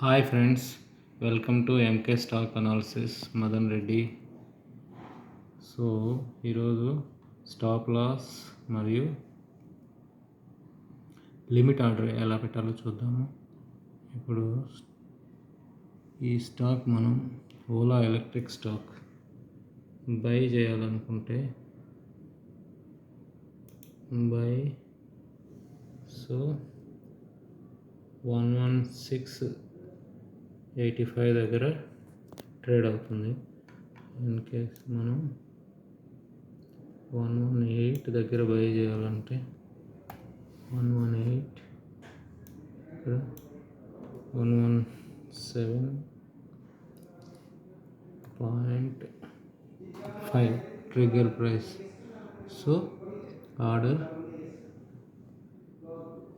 Hi friends welcome to MK stock analysis Madan Reddy. So ఈరోజు stop loss మరియు limit order ఎలా పెట్టాలో చూద్దాము. ఇప్పుడు ఈ స్టాక్ మనం ఓలా ఎలక్ట్రిక్ స్టాక్ బై చేయాలనుకుంటే buy so one one six eighty five దగ్గర ట్రేడ్ అవుతుంది. ఇన్ కేస్ మనం వన్ వన్ ఎయిట్ దగ్గర బై చేయాలంటే వన్ వన్ ఎయిట్ ఇక్కడ one one seven point five trigger price. So order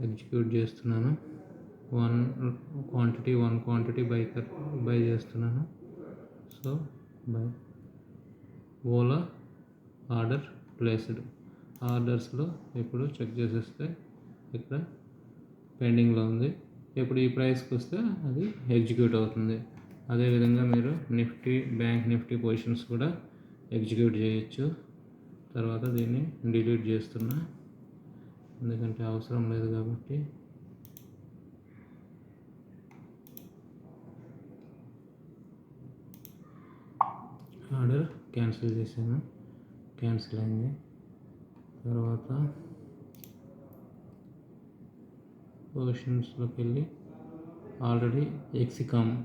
execute చేస్తున్నాను. One quantity one quantity buy buy చేస్తున్నాను. So buy. Ola order placed. ఆర్డర్స్లో ఇప్పుడు check చేసేస్తే ఇక్కడ పెండింగ్లో ఉంది. ఇప్పుడు ఈ ప్రైస్కి వస్తే అది ఎగ్జిక్యూట్ అవుతుంది. అదేవిధంగా మీరు నిఫ్టీ బ్యాంక్ నిఫ్టీ పొజిషన్స్ కూడా ఎగ్జిక్యూట్ చేయొచ్చు. తర్వాత దీన్ని డిలీట్ చేస్తున్నా. ఎందుకంటే అవసరం లేదు కాబట్టి ఆర్డర్ క్యాన్సిల్ చేశాను. క్యాన్సిల్ అయింది. తర్వాత పొజిషన్స్లోకి వెళ్ళి already Exicom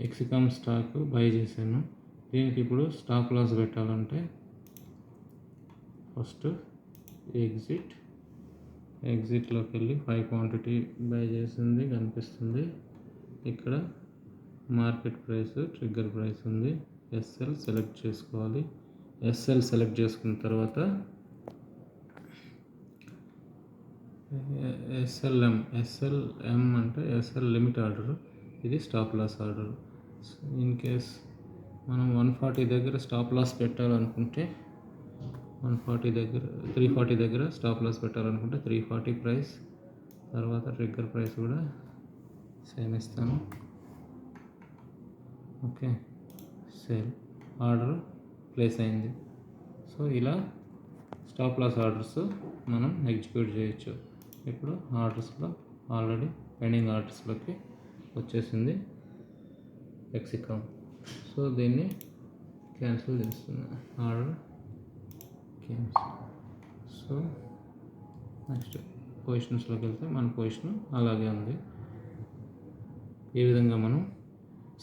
Exicom stock buy చేశాను. దీనికి ఇప్పుడు స్టాక్ లాస్ పెట్టాలంటే ఫస్ట్ ఎగ్జిట్ ఎగ్జిట్లోకి వెళ్ళి ఫైవ్ క్వాంటిటీ బై చేసింది కనిపిస్తుంది. ఇక్కడ మార్కెట్ ప్రైస్ ట్రిగ్గర్ ప్రైస్ ఉంది. ఎస్ఎల్ సెలెక్ట్ చేసుకోవాలి. ఎస్ఎల్ సెలెక్ట్ చేసుకున్న తర్వాత ఎస్ఎల్ఎం ఎస్ఎల్ఎం అంటే ఎస్ఎల్ లిమిట్ ఆర్డర్ ఇది stop loss order in case మనం వన్ ఫార్టీ దగ్గర స్టాప్ లాస్ పెట్టాలనుకుంటే వన్ ఫార్టీ దగ్గర త్రీ ఫార్టీ దగ్గర స్టాప్ లాస్ పెట్టాలనుకుంటే త్రీ ఫార్టీ ప్రైస్ తర్వాత ట్రిగ్గర్ ప్రైస్ కూడా సేమ్ ఇస్తాను. ఓకే సేల్ ఆర్డర్ ప్లేస్ అయింది. సో ఇలా స్టాప్ లాస్ ఆర్డర్స్ మనం ఎగ్జిక్యూట్ చేయొచ్చు. ఇప్పుడు ఆర్డర్స్లో ఆల్రెడీ పెండింగ్ ఆర్డర్స్లోకి వచ్చేసింది ఎక్సికామ్. సో దీన్ని క్యాన్సిల్ చేస్తున్నా. Order cancel. సో నెక్స్ట్ పొజిషన్స్లోకి వెళ్తే మన పొజిషన్ అలాగే ఉంది. ఈ విధంగా మనం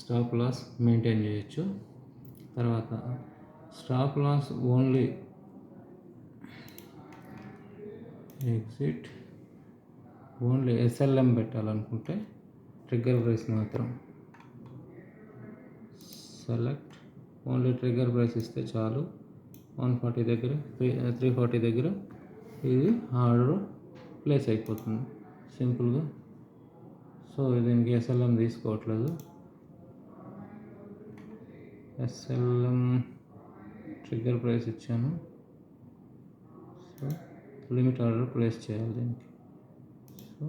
స్టాప్ లాస్ మెయింటైన్ చేయొచ్చు. తర్వాత stop loss only exit only SLM పెట్టాలనుకుంటే trigger price మాత్రం సెలెక్ట్. ఓన్లీ ట్రిగ్గర్ ప్రైస్ ఇస్తే చాలు. వన్ ఫార్టీ దగ్గర త్రీ త్రీ ఫార్టీ దగ్గర ఇది ఆర్డర్ ప్లేస్ అయిపోతుంది. సింపుల్గా. సో దీనికి ఎస్ఎల్ఎం తీసుకోవట్లేదు. ఎస్ఎల్ఎం ట్రిగ్గర్ ప్రైస్ ఇచ్చాను. సో లిమిట్ ఆర్డర్ ప్లేస్ చేయాలి దీనికి. సో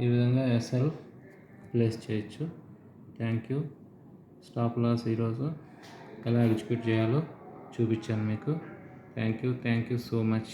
ఈ విధంగా ఎస్ఎల్ ప్లేస్ చేయొచ్చు. థ్యాంక్ యూ స్టాప్ లాస్ ఈరోజు ఎలా ఎగ్జిక్యూట్ చేయాలో చూపించాను మీకు. Thank you thank you so much